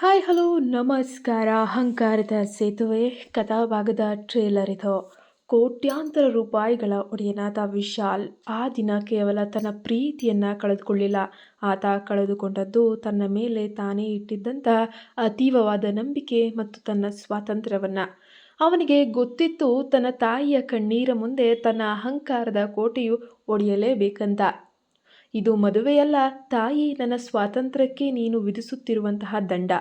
Hi, hello, ನಮಸ್ಕಾರ. ಅಹಂಕಾರದ ಸೇತುವೆ, ಕಥಾಭಾಗದ ಟ್ರೇಲರ್ ಇದು. ಕೋಟ್ಯಾಂತರ ರೂಪಾಯಿಗಳ ಒಡೆಯನಾದ ವಿಶಾಲ್ ಆ ದಿನ ಕೇವಲ ತನ್ನ ಪ್ರೀತಿಯನ್ನು ಕಳೆದುಕೊಳ್ಳಿಲ್ಲ. ಆತ ಕಳೆದುಕೊಂಡದ್ದು ತನ್ನ ಮೇಲೆ ತಾನೇ ಇಟ್ಟಿದ್ದಂಥ ಅತೀವವಾದ ನಂಬಿಕೆ ಮತ್ತು ತನ್ನ ಸ್ವಾತಂತ್ರ್ಯವನ್ನು. ಅವನಿಗೆ ಗೊತ್ತಿತ್ತು ತನ್ನ ತಾಯಿಯ ಕಣ್ಣೀರ ಮುಂದೆ ತನ್ನ ಅಹಂಕಾರದ ಕೋಟೆಯು ಒಡೆಯಲೇಬೇಕಂತ. ಇದು ಮದುವೆಯಲ್ಲ, ತಾಯಿ ನನ್ನ ಸ್ವಾತಂತ್ರ್ಯಕ್ಕೆ ನೀನು ವಿಧಿಸುತ್ತಿರುವಂತಹ ದಂಡ.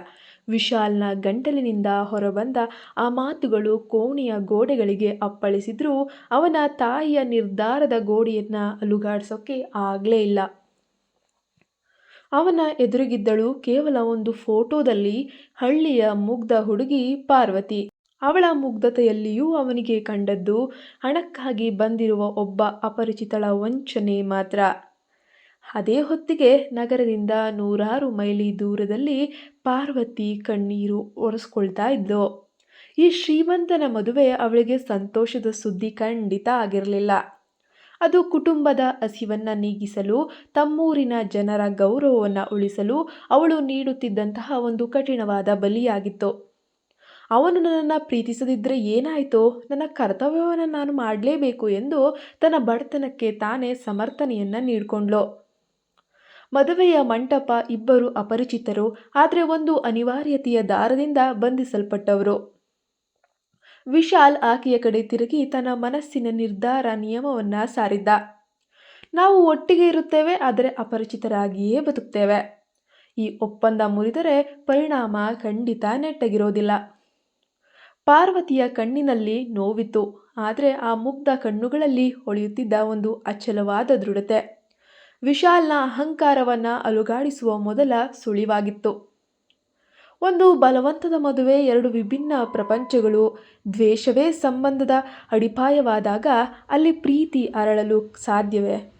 ವಿಶಾಲ್ನ ಗಂಟಲಿನಿಂದ ಹೊರಬಂದ ಆ ಮಾತುಗಳು ಕೋಣೆಯ ಗೋಡೆಗಳಿಗೆ ಅಪ್ಪಳಿಸಿದ್ರೂ ಅವನ ತಾಯಿಯ ನಿರ್ಧಾರದ ಗೋಡೆಯನ್ನು ಅಲುಗಾಡಿಸೋಕೆ ಆಗಲೇ ಇಲ್ಲ. ಅವನ ಎದುರಿಗಿದ್ದಳು ಕೇವಲ ಒಂದು ಫೋಟೋದಲ್ಲಿ ಹಳ್ಳಿಯ ಮುಗ್ಧ ಹುಡುಗಿ ಪಾರ್ವತಿ. ಅವಳ ಮುಗ್ಧತೆಯಲ್ಲಿಯೂ ಅವನಿಗೆ ಕಂಡದ್ದು ಹಣಕ್ಕಾಗಿ ಬಂದಿರುವ ಒಬ್ಬ ಅಪರಿಚಿತಳ ವಂಚನೆ ಮಾತ್ರ. ಅದೇ ಹೊತ್ತಿಗೆ ನಗರದಿಂದ ನೂರಾರು ಮೈಲಿ ದೂರದಲ್ಲಿ ಪಾರ್ವತಿ ಕಣ್ಣೀರು ಒರೆಸ್ಕೊಳ್ತಾ ಇದ್ದೋ ಈ ಶ್ರೀಮಂತನ ಮದುವೆ ಅವಳಿಗೆ ಸಂತೋಷದ ಸುದ್ದಿ ಖಂಡಿತ ಆಗಿರಲಿಲ್ಲ. ಅದು ಕುಟುಂಬದ ಹಸಿವನ್ನು ನೀಗಿಸಲು, ತಮ್ಮೂರಿನ ಜನರ ಗೌರವವನ್ನು ಉಳಿಸಲು ಅವಳು ನೀಡುತ್ತಿದ್ದಂತಹ ಒಂದು ಕಠಿಣವಾದ ಬಲಿಯಾಗಿತ್ತು. ಅವನು ನನ್ನನ್ನು ಪ್ರೀತಿಸದಿದ್ದರೆ ಏನಾಯಿತು? ನನ್ನ ಕರ್ತವ್ಯವನ್ನು ನಾನು ಮಾಡಲೇಬೇಕು ಎಂದು ತನ್ನ ಬಡತನಕ್ಕೆ ತಾನೇ ಸಮರ್ಥನೆಯನ್ನು ನೀಡಿಕೊಂಡ್ಳು ಮದುವೆಯ ಮಂಟಪ ಇಬ್ಬರು ಅಪರಿಚಿತರು, ಆದರೆ ಒಂದು ಅನಿವಾರ್ಯತೆಯ ದಾರದಿಂದ ಬಂಧಿಸಲ್ಪಟ್ಟವರು. ವಿಶಾಲ್ ಆಕೆಯ ಕಡೆ ತಿರುಗಿ ತನ್ನ ಮನಸ್ಸಿನ ನಿರ್ಧಾರ ನಿಯಮವನ್ನು ಸಾರಿದ್ದ. ನಾವು ಒಟ್ಟಿಗೆ ಇರುತ್ತೇವೆ, ಆದರೆ ಅಪರಿಚಿತರಾಗಿಯೇ ಬದುಕ್ತೇವೆ. ಈ ಒಪ್ಪಂದ ಮುರಿದರೆ ಪರಿಣಾಮ ಖಂಡಿತ ನೆಟ್ಟಗಿರೋದಿಲ್ಲ. ಪಾರ್ವತಿಯ ಕಣ್ಣಿನಲ್ಲಿ ನೋವಿತ್ತು, ಆದರೆ ಆ ಮುಗ್ಧ ಕಣ್ಣುಗಳಲ್ಲಿ ಹೊಳೆಯುತ್ತಿದ್ದ ಒಂದು ಅಚಲವಾದ ದೃಢತೆ. ವಿಶಾಲ್ನ ಅಹಂಕಾರವನ್ನು ಅಲುಗಾಡಿಸುವ ಮೊದಲ ಸುಳಿವಾಗಿತ್ತು. ಒಂದು ಬಲವಂತದ ಮದುವೆ ಎರಡು ವಿಭಿನ್ನ ಪ್ರಪಂಚಗಳು ದ್ವೇಷವೇ ಸಂಬಂಧದ ಅಡಿಪಾಯವಾದಾಗ ಅಲ್ಲಿ ಪ್ರೀತಿ ಅರಳಲು ಸಾಧ್ಯವೇ?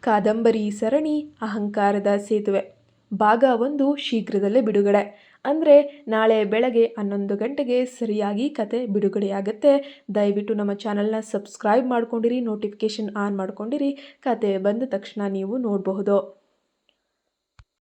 ಕಾದಂಬರಿ ಸರಣಿ ಅಹಂಕಾರದ ಸೇತುವೆ. ಭಾಗ ಒಂದು, ಶೀಘ್ರದಲ್ಲೇ ಬಿಡುಗಡೆ. ಅಂದರೆ ನಾಳೆ ಬೆಳಗ್ಗೆ ಹನ್ನೊಂದು ಗಂಟೆಗೆ ಸರಿಯಾಗಿ ಕತೆ ಬಿಡುಗಡೆಯಾಗುತ್ತೆ. ದಯವಿಟ್ಟು ನಮ್ಮ ಚಾನಲ್ನ ಸಬ್ಸ್ಕ್ರೈಬ್ ಮಾಡ್ಕೊಂಡಿರಿ, ನೋಟಿಫಿಕೇಷನ್ ಆನ್ ಮಾಡ್ಕೊಂಡಿರಿ, ಕತೆ ಬಂದ ತಕ್ಷಣ ನೀವು ನೋಡಬಹುದು.